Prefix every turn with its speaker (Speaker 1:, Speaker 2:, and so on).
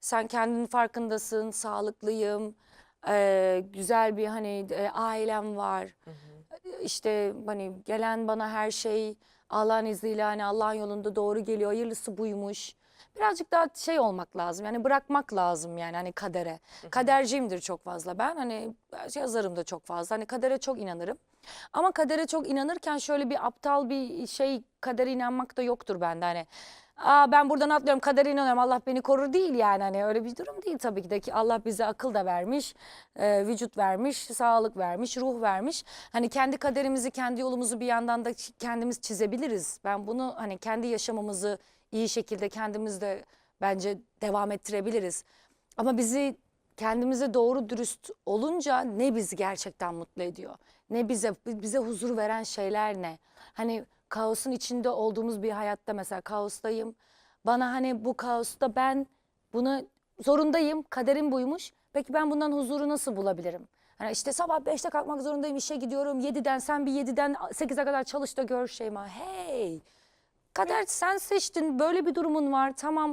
Speaker 1: Sen kendinin farkındasın, sağlıklıyım, e, güzel bir hani e, ailem var. İşte hani gelen bana her şey Allah'ın izniyle hani Allah'ın yolunda doğru geliyor. Hayırlısı buymuş. Birazcık daha şey olmak lazım yani bırakmak lazım yani hani kadere. Kaderciyimdir çok fazla ben hani yazarım da çok fazla hani kadere çok inanırım. Ama kadere çok inanırken şöyle bir aptal bir şey kadere inanmak da yoktur bende hani. Aa ben buradan atlıyorum kadere inanıyorum Allah beni korur değil yani hani öyle bir durum değil tabii ki de ki Allah bize akıl da vermiş, e, vücut vermiş, sağlık vermiş, ruh vermiş. Hani kendi kaderimizi, kendi yolumuzu bir yandan da kendimiz çizebiliriz. Ben bunu hani kendi yaşamımızı iyi şekilde kendimiz de bence devam ettirebiliriz. Ama bizi kendimize doğru dürüst olunca ne bizi gerçekten mutlu ediyor? Ne bize bize huzur veren şeyler ne? Hani kaosun içinde olduğumuz bir hayatta mesela kaostayım. Bana hani bu kaosta ben bunu zorundayım. Kaderim buymuş. Peki ben bundan huzuru nasıl bulabilirim? Hani işte sabah 5'te kalkmak zorundayım, işe gidiyorum. 7'den sen bir 7'den 8'e kadar çalış da gör Şeyma. Hey! Kader sen seçtin. Böyle bir durumun var. Tamam